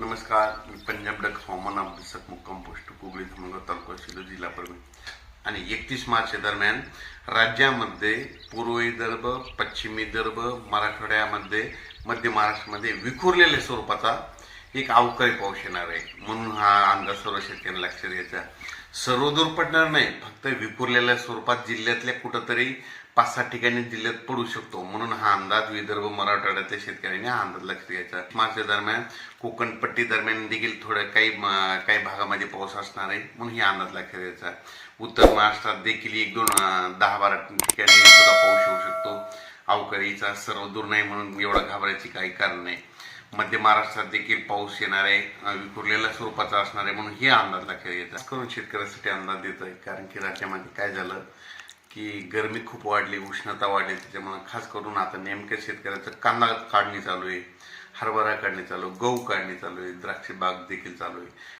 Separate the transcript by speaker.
Speaker 1: नमस्कार मी पंजाब डक हवामान अभ्यासक मुक्काम पोस्ट कुगळी धामणगाव तालुका शिलो जिल्हा परभणी. आणि एकतीस मार्च दरम्यान राज्यामध्ये पूर्व विदर्भ पश्चिम विदर्भ मराठवाड्यामध्ये मध्य महाराष्ट्रामध्ये विखुरलेल्या स्वरूपाचा एक अवकाळी पाऊस येणार आहे. म्हणून हा अंदाज सर्व शेतकऱ्यांना लक्षात घ्यायचा. सर्वदूर पडणार नाही. फक्त विखुरलेल्या स्वरूपात जिल्ह्यातल्या कुठंतरी पाच सात ठिकाणी जिल्ह्यात पडू शकतो. म्हणून हा अंदाज विदर्भ मराठवाड्यातल्या शेतकऱ्यांनी हा अंदाज लक्षात घ्यायचा. मार्च दरम्यान कोकणपट्टी दरम्यान देखील थोडं काही काही भागामध्ये पाऊस असणार आहे. म्हणून हे अंदाज लक्षात घ्यायचा. उत्तर महाराष्ट्रात देखील एक दोन दहा बारा ठिकाणी सुद्धा पाऊस येऊ शकतो. अवकाळीचा सर्व दूर नाही म्हणून एवढं घाबरायची काही कारण नाही. मध्य महाराष्ट्रात देखील पाऊस येणार आहे विखुरलेल्या स्वरूपाचा असणार आहे म्हणून हे अंदाज लक्षात घ्यायचा करून शेतकऱ्यासाठी अंदाज देत आहे कारण की राज्यामध्ये काय झालं की गरमी खूप वाढली उष्णता वाढली त्याच्यामुळे खास करून आता नेमक्या शेतकऱ्याचं कांदा काढणी चालू आहे हरभरा काढणी चालू गहू काढणी चालू आहे द्राक्ष बाग देखील चालू आहे.